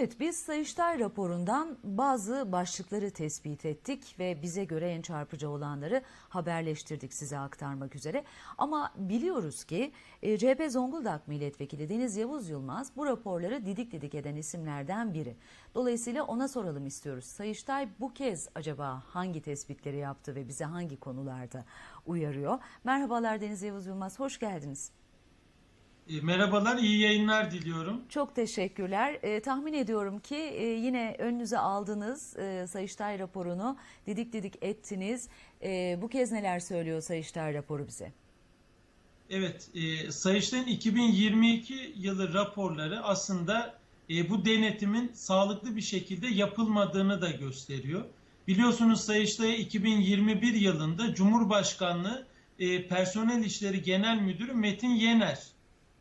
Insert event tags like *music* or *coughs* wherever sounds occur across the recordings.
Evet biz Sayıştay raporundan bazı başlıkları tespit ettik ve bize göre en çarpıcı olanları haberleştirdik size aktarmak üzere. Ama biliyoruz ki e, CHP Zonguldak Milletvekili Deniz Yavuz Yılmaz bu raporları didik didik eden isimlerden biri. Dolayısıyla ona soralım istiyoruz. Sayıştay bu kez acaba hangi tespitleri yaptı ve bize hangi konularda uyarıyor? Merhabalar Deniz Yavuz Yılmaz, hoş geldiniz. E, Merhabalar, iyi yayınlar diliyorum. Çok teşekkürler. E, tahmin ediyorum ki e, yine önünüze aldınız e, Sayıştay raporunu, didik didik ettiniz. E, bu kez neler söylüyor Sayıştay raporu bize? Evet, e, Sayıştay'ın 2022 yılı raporları aslında e, bu denetimin sağlıklı bir şekilde yapılmadığını da gösteriyor. Biliyorsunuz Sayıştay'a 2021 yılında Cumhurbaşkanlığı e, Personel İşleri Genel Müdürü Metin Yener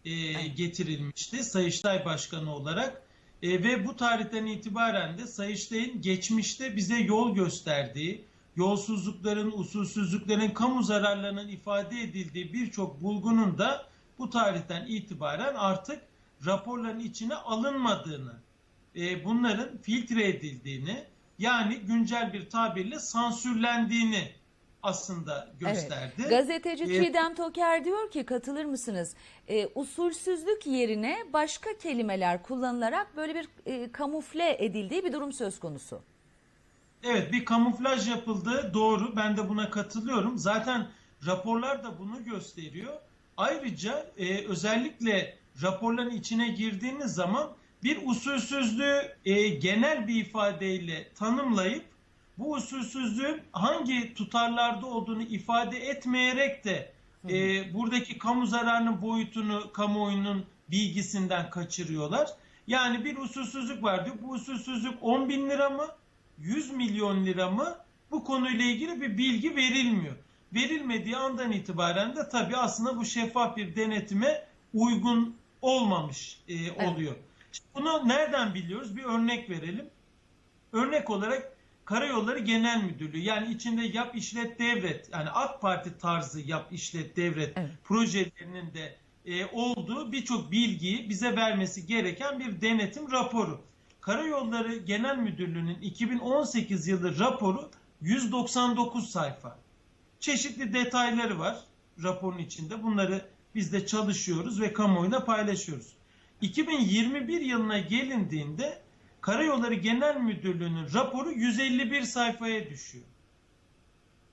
e, getirilmişti Sayıştay Başkanı olarak. E, ve bu tarihten itibaren de Sayıştay'ın geçmişte bize yol gösterdiği, yolsuzlukların, usulsüzlüklerin, kamu zararlarının ifade edildiği birçok bulgunun da bu tarihten itibaren artık raporların içine alınmadığını, e, bunların filtre edildiğini, yani güncel bir tabirle sansürlendiğini aslında gösterdi. Evet. Gazeteci E, Çiğdem Toker diyor ki katılır mısınız? E, usulsüzlük yerine başka kelimeler kullanılarak böyle bir e, kamufle edildiği bir durum söz konusu. Evet bir kamuflaj yapıldı doğru ben de buna katılıyorum. Zaten raporlar da bunu gösteriyor. Ayrıca e, özellikle raporların içine girdiğiniz zaman bir usulsüzlüğü e, genel bir ifadeyle tanımlayıp bu usulsüzlüğün hangi tutarlarda olduğunu ifade etmeyerek de e, buradaki kamu zararının boyutunu kamuoyunun bilgisinden kaçırıyorlar. Yani bir usulsüzlük var diyor. Bu usulsüzlük 10 bin lira mı? 100 milyon lira mı? Bu konuyla ilgili bir bilgi verilmiyor. Verilmediği andan itibaren de tabii aslında bu şeffaf bir denetime uygun olmamış e, oluyor. Şimdi bunu nereden biliyoruz? Bir örnek verelim. Örnek olarak Karayolları Genel Müdürlüğü yani içinde yap işlet devret yani AK Parti tarzı yap işlet devret Evet. projelerinin de e, olduğu birçok bilgiyi bize vermesi gereken bir denetim raporu. Karayolları Genel Müdürlüğü'nün 2018 yılı raporu 199 sayfa. Çeşitli detayları var raporun içinde. Bunları biz de çalışıyoruz ve kamuoyuna paylaşıyoruz. 2021 yılına gelindiğinde Karayolları Genel Müdürlüğü'nün raporu 151 sayfaya düşüyor.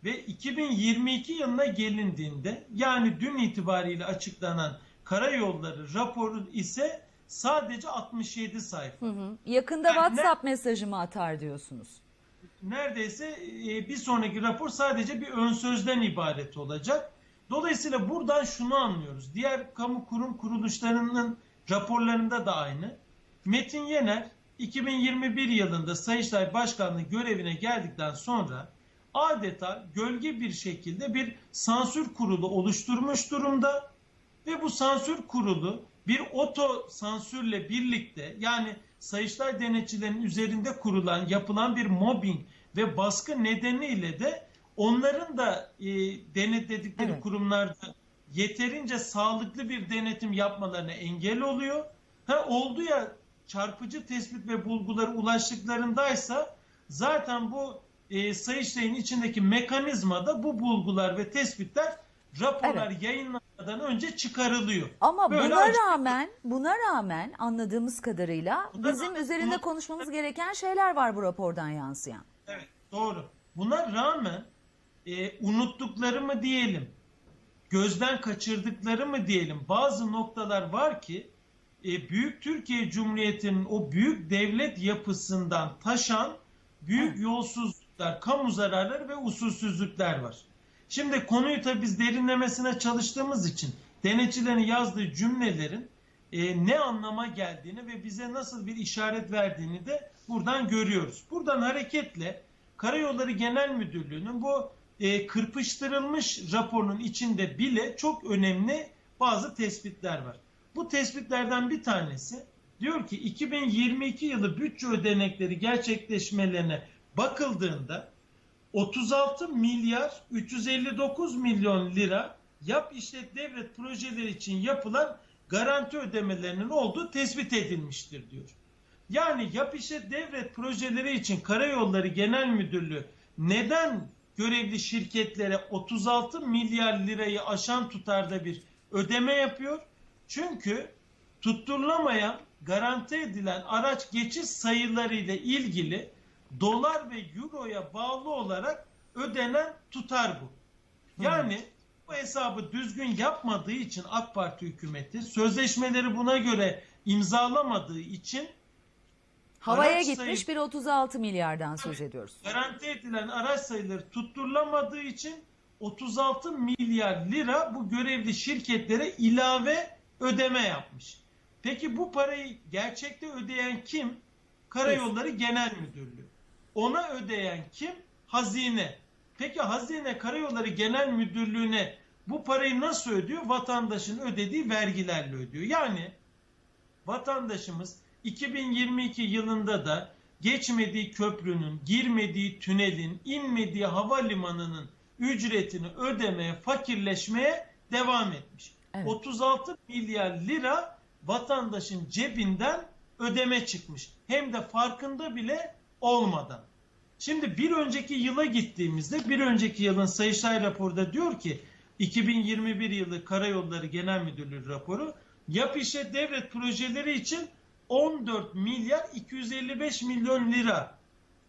Ve 2022 yılına gelindiğinde yani dün itibariyle açıklanan karayolları raporu ise sadece 67 sayfa. Hı hı. Yakında Yani ne- WhatsApp mesajı mı atar diyorsunuz? Neredeyse e, bir sonraki rapor sadece bir ön sözden ibaret olacak. Dolayısıyla buradan şunu anlıyoruz. Diğer kamu kurum kuruluşlarının raporlarında da aynı. Metin Yener 2021 yılında Sayıştay Başkanlığı görevine geldikten sonra adeta gölge bir şekilde bir sansür kurulu oluşturmuş durumda ve bu sansür kurulu bir oto sansürle birlikte yani Sayıştay denetçilerinin üzerinde kurulan yapılan bir mobbing ve baskı nedeniyle de onların da e, denetledikleri Evet. kurumlarda yeterince sağlıklı bir denetim yapmalarına engel oluyor. Ha oldu ya çarpıcı tespit ve bulguları ulaştıklarındaysa zaten bu e, Sayıştay'ın içindeki mekanizmada bu bulgular ve tespitler raporlar yayınlanmadan önce çıkarılıyor. Ama Böyle buna açık- rağmen, buna rağmen anladığımız kadarıyla Buna bizim rağmen- üzerinde buna- konuşmamız gereken şeyler var bu rapordan yansıyan. Evet doğru. Buna rağmen e, unuttukları mı diyelim, gözden kaçırdıkları mı diyelim bazı noktalar var ki e, Büyük Türkiye Cumhuriyeti'nin o büyük devlet yapısından taşan büyük yolsuzluklar, kamu zararları ve usulsüzlükler var. Şimdi konuyu tabii biz derinlemesine çalıştığımız için denetçilerin yazdığı cümlelerin e, ne anlama geldiğini ve bize nasıl bir işaret verdiğini de buradan görüyoruz. Buradan hareketle Karayolları Genel Müdürlüğü'nün bu e, kırpıştırılmış raporunun içinde bile çok önemli bazı tespitler var. Bu tespitlerden bir tanesi diyor ki 2022 yılı bütçe ödenekleri gerçekleşmelerine bakıldığında 36 milyar 359 milyon lira yap işlet devlet projeleri için yapılan garanti ödemelerinin olduğu tespit edilmiştir diyor. Yani yap işe devret projeleri için Karayolları Genel Müdürlüğü neden görevli şirketlere 36 milyar lirayı aşan tutarda bir ödeme yapıyor? Çünkü tutturulamayan garanti edilen araç geçiş sayıları ile ilgili dolar ve euroya bağlı olarak ödenen tutar bu. Yani bu hesabı düzgün yapmadığı için AK Parti hükümeti sözleşmeleri buna göre imzalamadığı için Havaya Araç gitmiş sayı- bir 36 milyardan söz ediyoruz. garanti edilen araç sayıları tutturulamadığı için 36 milyar lira bu görevli şirketlere ilave ödeme yapmış. Peki bu parayı gerçekte ödeyen kim? Karayolları Genel Müdürlüğü. Ona ödeyen kim? Hazine. Peki Hazine Karayolları Genel Müdürlüğü'ne bu parayı nasıl ödüyor? Vatandaşın ödediği vergilerle ödüyor. Yani vatandaşımız 2022 yılında da geçmediği köprünün, girmediği tünelin, inmediği havalimanının ücretini ödemeye, fakirleşmeye devam etmiş. Evet. 36 milyar lira vatandaşın cebinden ödeme çıkmış. Hem de farkında bile olmadan. Şimdi bir önceki yıla gittiğimizde bir önceki yılın Sayıştay raporda diyor ki 2021 yılı Karayolları Genel Müdürlüğü raporu yap işe devret projeleri için 14 milyar 255 milyon lira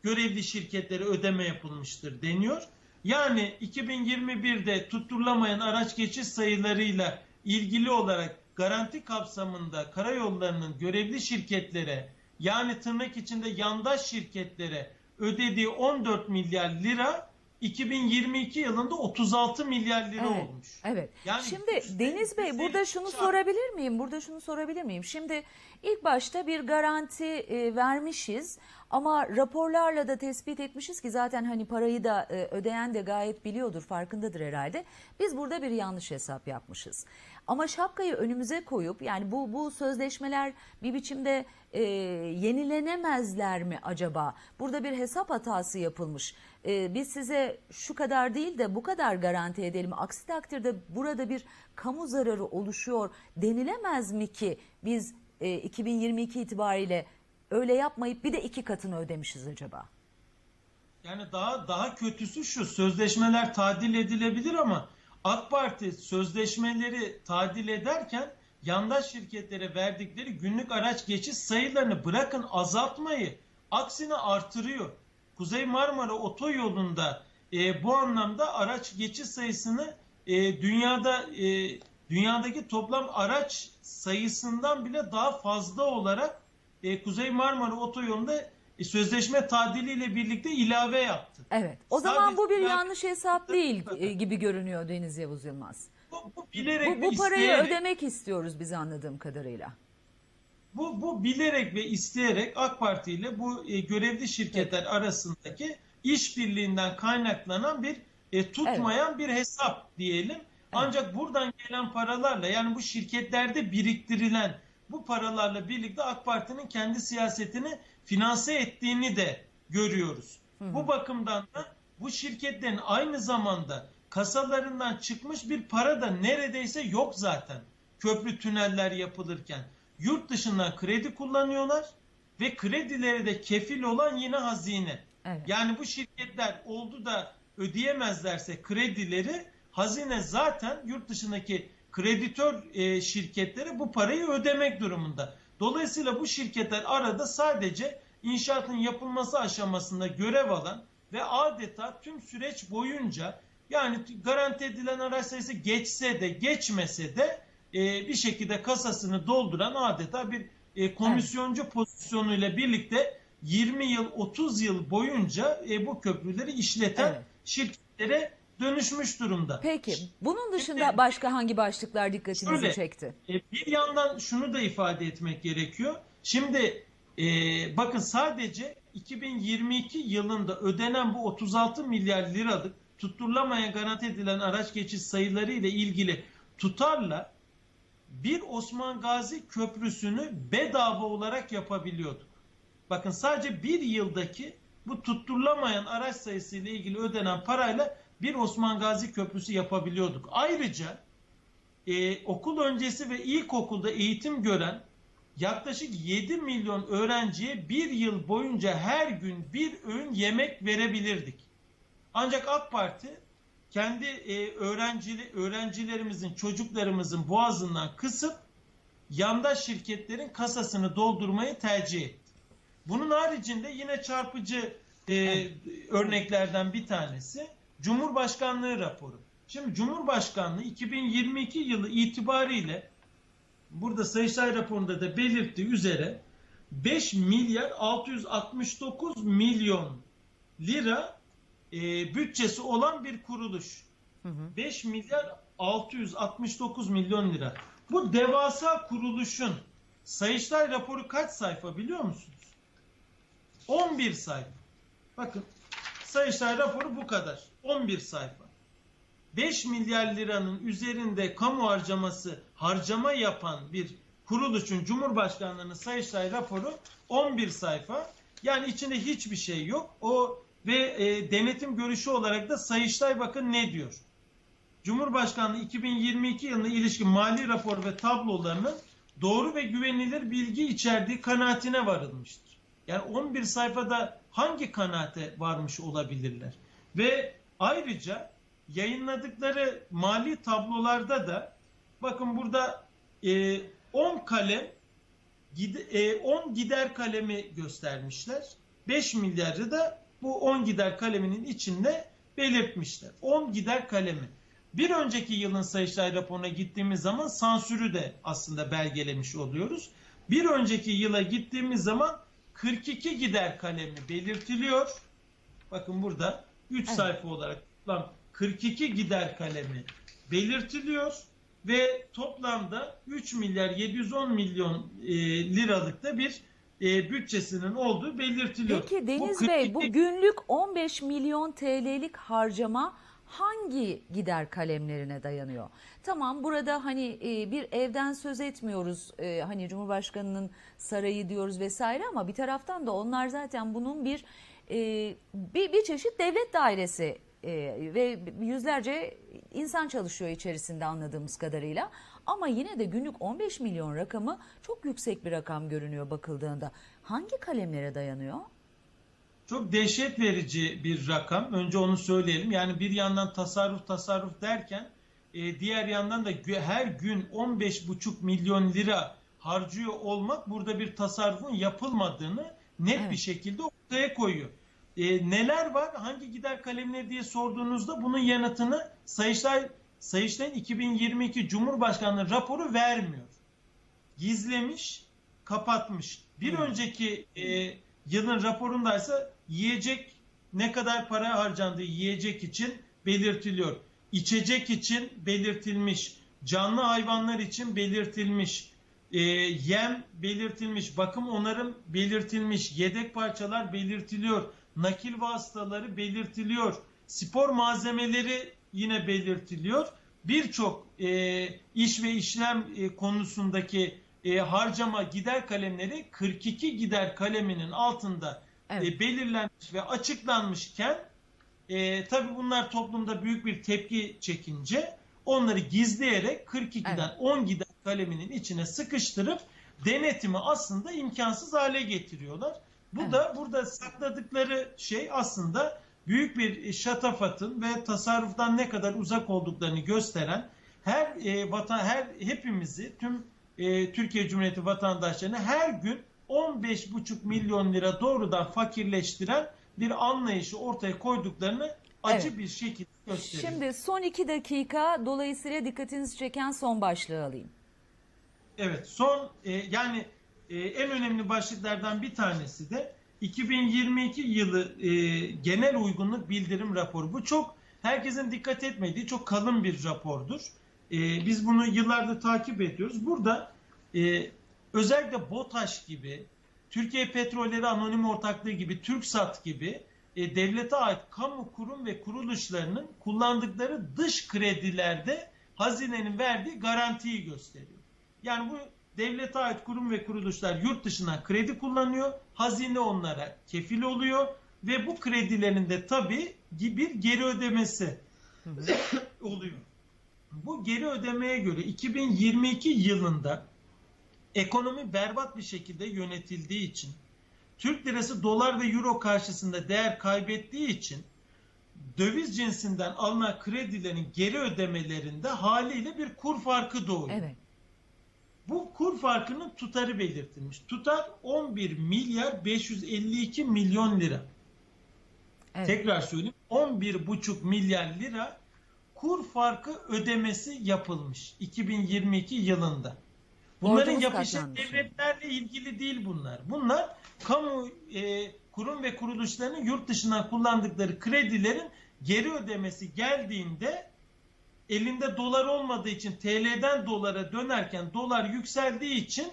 görevli şirketlere ödeme yapılmıştır deniyor. Yani 2021'de tutturulamayan araç geçiş sayılarıyla ilgili olarak garanti kapsamında karayollarının görevli şirketlere yani tırnak içinde yandaş şirketlere ödediği 14 milyar lira 2022 yılında 36 milyar lira Evet, olmuş. Evet. Yani Şimdi yüzde- Deniz Bey burada şunu çarpı- sorabilir miyim? Burada şunu sorabilir miyim? Şimdi ilk başta bir garanti e, vermişiz ama raporlarla da tespit etmişiz ki zaten hani parayı da e, ödeyen de gayet biliyordur, farkındadır herhalde. Biz burada bir yanlış hesap yapmışız. Ama şapkayı önümüze koyup yani bu bu sözleşmeler bir biçimde e, yenilenemezler mi acaba? Burada bir hesap hatası yapılmış. E, biz size şu kadar değil de bu kadar garanti edelim. Aksi takdirde burada bir kamu zararı oluşuyor denilemez mi ki biz e, 2022 itibariyle öyle yapmayıp bir de iki katını ödemişiz acaba? Yani daha daha kötüsü şu sözleşmeler tadil edilebilir ama AK Parti sözleşmeleri tadil ederken yandaş şirketlere verdikleri günlük araç geçiş sayılarını bırakın azaltmayı aksine artırıyor. Kuzey Marmara Otoyolu'nda e, bu anlamda araç geçiş sayısını e, dünyada e, dünyadaki toplam araç sayısından bile daha fazla olarak e, Kuzey Marmara Otoyolu'nda e, sözleşme tadiliyle birlikte ilave yaptı. Evet. O Sadece zaman bu bir yani- yanlış hesap değil e, gibi görünüyor Deniz Yavuz Yılmaz. Bu, bu bilerek Bu, bu parayı isteyerek, ödemek istiyoruz biz anladığım kadarıyla. Bu, bu bilerek ve isteyerek AK Parti ile bu e, görevli şirketler arasındaki işbirliğinden kaynaklanan bir e, tutmayan bir hesap diyelim. Ancak buradan gelen paralarla yani bu şirketlerde biriktirilen bu paralarla birlikte AK Parti'nin kendi siyasetini finanse ettiğini de görüyoruz. Bu bakımdan da bu şirketlerin aynı zamanda kasalarından çıkmış bir para da neredeyse yok zaten. Köprü tüneller yapılırken yurt dışından kredi kullanıyorlar ve kredileri de kefil olan yine hazine. Evet. Yani bu şirketler oldu da ödeyemezlerse kredileri hazine zaten yurt dışındaki kreditör e, şirketlere bu parayı ödemek durumunda. Dolayısıyla bu şirketler arada sadece inşaatın yapılması aşamasında görev alan ve adeta tüm süreç boyunca yani garanti edilen araç sayısı geçse de geçmese de e, bir şekilde kasasını dolduran adeta bir e, komisyoncu pozisyonuyla birlikte 20 yıl 30 yıl boyunca e, bu köprüleri işleten Evet. şirketlere dönüşmüş durumda. Peki bunun dışında Şimdi- başka hangi başlıklar dikkatinizi Şöyle, çekti? E, bir yandan şunu da ifade etmek gerekiyor. Şimdi e, bakın sadece 2022 yılında ödenen bu 36 milyar liralık tutturulamayan garanti edilen araç geçiş sayıları ile ilgili tutarla bir Osman Gazi Köprüsü'nü bedava olarak yapabiliyorduk. Bakın sadece bir yıldaki bu tutturulamayan araç sayısı ile ilgili ödenen parayla bir Osman Gazi Köprüsü yapabiliyorduk. Ayrıca e, okul öncesi ve ilkokulda eğitim gören yaklaşık 7 milyon öğrenciye bir yıl boyunca her gün bir öğün yemek verebilirdik. Ancak AK Parti kendi e, öğrencili, öğrencilerimizin, çocuklarımızın boğazından kısıp yandaş şirketlerin kasasını doldurmayı tercih etti. Bunun haricinde yine çarpıcı e, örneklerden bir tanesi Cumhurbaşkanlığı raporu. Şimdi Cumhurbaşkanlığı 2022 yılı itibariyle burada Sayıştay raporunda da belirttiği üzere 5 milyar 669 milyon lira e, bütçesi olan bir kuruluş. 5 milyar 669 milyon lira. Bu devasa kuruluşun Sayıştay raporu kaç sayfa biliyor musunuz? 11 sayfa. Bakın Sayıştay raporu bu kadar. 11 sayfa. 5 milyar liranın üzerinde kamu harcaması harcama yapan bir kuruluşun Cumhurbaşkanlığının Sayıştay raporu 11 sayfa. Yani içinde hiçbir şey yok. O ve e, denetim görüşü olarak da Sayıştay bakın ne diyor? Cumhurbaşkanlığı 2022 yılına ilişkin mali rapor ve tablolarının doğru ve güvenilir bilgi içerdiği kanaatine varılmıştır. Yani 11 sayfada hangi kanaate varmış olabilirler? Ve ayrıca yayınladıkları mali tablolarda da bakın burada e, 10 kalem gide- e, 10 gider kalemi göstermişler. 5 milyarı da bu 10 gider kaleminin içinde belirtmişler. 10 gider kalemi. Bir önceki yılın Sayıştay raporuna gittiğimiz zaman sansürü de aslında belgelemiş oluyoruz. Bir önceki yıla gittiğimiz zaman 42 gider kalemi belirtiliyor. Bakın burada 3 Evet. sayfa olarak toplam 42 gider kalemi belirtiliyor ve toplamda 3 milyar 710 milyon e, liralık da bir e, bütçesinin olduğu belirtiliyor. Peki Deniz Bu Bey bu 42 günlük 15 milyon TL'lik harcama hangi gider kalemlerine dayanıyor? Tamam burada hani e, bir evden söz etmiyoruz e, hani Cumhurbaşkanı'nın sarayı diyoruz vesaire ama bir taraftan da onlar zaten bunun bir e, bir, bir çeşit devlet dairesi e, ve yüzlerce insan çalışıyor içerisinde anladığımız kadarıyla. Ama yine de günlük 15 milyon rakamı çok yüksek bir rakam görünüyor bakıldığında. Hangi kalemlere dayanıyor? Çok dehşet verici bir rakam. Önce onu söyleyelim. Yani bir yandan tasarruf tasarruf derken e, diğer yandan da her gün 15,5 milyon lira harcıyor olmak burada bir tasarrufun yapılmadığını net Evet. bir şekilde ortaya koyuyor. E, neler var? Hangi gider kalemleri diye sorduğunuzda bunun yanıtını Sayıştay Sayıştay'ın 2022 Cumhurbaşkanlığı raporu vermiyor. Gizlemiş, kapatmış. Bir Hmm. önceki e, yılın raporundaysa yiyecek ne kadar para harcandığı yiyecek için belirtiliyor. İçecek için belirtilmiş. Canlı hayvanlar için belirtilmiş. E, yem belirtilmiş. Bakım onarım belirtilmiş. Yedek parçalar belirtiliyor. Nakil vasıtaları belirtiliyor. Spor malzemeleri yine belirtiliyor. Birçok e, iş ve işlem e, konusundaki e, harcama gider kalemleri 42 gider kaleminin altında Evet. e, belirlenmiş ve açıklanmışken e, tabii bunlar toplumda büyük bir tepki çekince onları gizleyerek 42'den Evet. 10 gider kaleminin içine sıkıştırıp denetimi aslında imkansız hale getiriyorlar. Bu Evet. da burada sakladıkları şey aslında büyük bir şatafatın ve tasarruftan ne kadar uzak olduklarını gösteren her e, vatan her hepimizi tüm e, Türkiye Cumhuriyeti vatandaşlarını her gün 15,5 milyon lira doğrudan fakirleştiren bir anlayışı ortaya koyduklarını acı Evet. bir şekilde gösteriyor. Şimdi son iki dakika dolayısıyla dikkatinizi çeken son başlığı alayım. Evet son e, yani e, en önemli başlıklardan bir tanesi de 2022 yılı e, genel uygunluk bildirim raporu. Bu çok herkesin dikkat etmediği çok kalın bir rapordur. E, biz bunu yıllardır takip ediyoruz. Burada e, özellikle BOTAŞ gibi, Türkiye Petrolleri Anonim Ortaklığı gibi, TürkSat gibi e, devlete ait kamu kurum ve kuruluşlarının kullandıkları dış kredilerde hazinenin verdiği garantiyi gösteriyor. Yani bu devlete ait kurum ve kuruluşlar yurt dışından kredi kullanıyor. Hazine onlara kefil oluyor ve bu kredilerin de tabii bir geri ödemesi *coughs* oluyor. Bu geri ödemeye göre 2022 yılında ekonomi berbat bir şekilde yönetildiği için, Türk lirası dolar ve euro karşısında değer kaybettiği için döviz cinsinden alınan kredilerin geri ödemelerinde haliyle bir kur farkı doğuyor. Evet. Bu kur farkının tutarı belirtilmiş. Tutar 11 milyar 552 milyon lira. Evet. Tekrar söyleyeyim 11,5 milyar lira kur farkı ödemesi yapılmış 2022 yılında. Bunların yapışı devletlerle ilgili değil bunlar. Bunlar kamu e, kurum ve kuruluşlarının yurt dışından kullandıkları kredilerin geri ödemesi geldiğinde elinde dolar olmadığı için TL'den dolara dönerken dolar yükseldiği için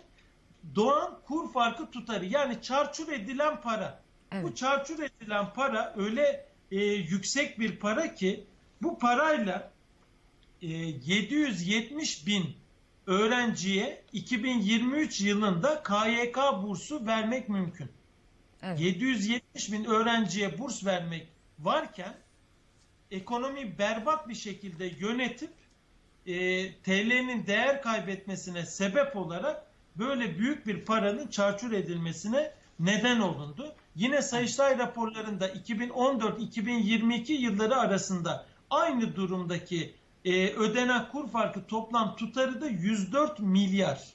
doğan kur farkı tutarı yani çarçur edilen para. Evet. Bu çarçur edilen para öyle e, yüksek bir para ki bu parayla e, 770 bin öğrenciye 2023 yılında KYK bursu vermek mümkün. Evet. 770 bin öğrenciye burs vermek varken ekonomi berbat bir şekilde yönetip e, TL'nin değer kaybetmesine sebep olarak böyle büyük bir paranın çarçur edilmesine neden olundu. Yine Sayıştay raporlarında 2014-2022 yılları arasında aynı durumdaki e, ödenen kur farkı toplam tutarı da 104 milyar.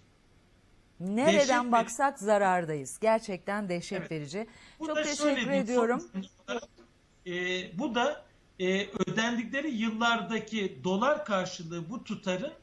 Nereden Dehşet baksak zarardayız. Gerçekten dehşet Evet. verici. Bu Çok teşekkür ediyorum. son cümle olarak, e, bu da e, ödendikleri yıllardaki dolar karşılığı bu tutarın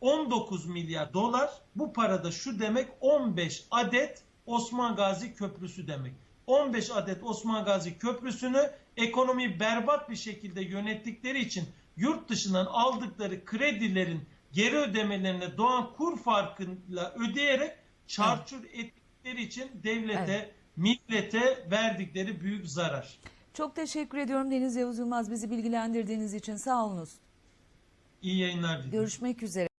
19 milyar dolar. Bu parada şu demek 15 adet Osman Gazi Köprüsü demek. 15 adet Osman Gazi Köprüsü'nü ekonomi berbat bir şekilde yönettikleri için yurt dışından aldıkları kredilerin geri ödemelerine doğan kur farkıyla ödeyerek çarçur ettikleri için devlete, Evet. millete verdikleri büyük zarar. Çok teşekkür ediyorum Deniz Yavuz Yılmaz bizi bilgilendirdiğiniz için. Sağ olunuz. İyi yayınlar diliyorum. Görüşmek üzere.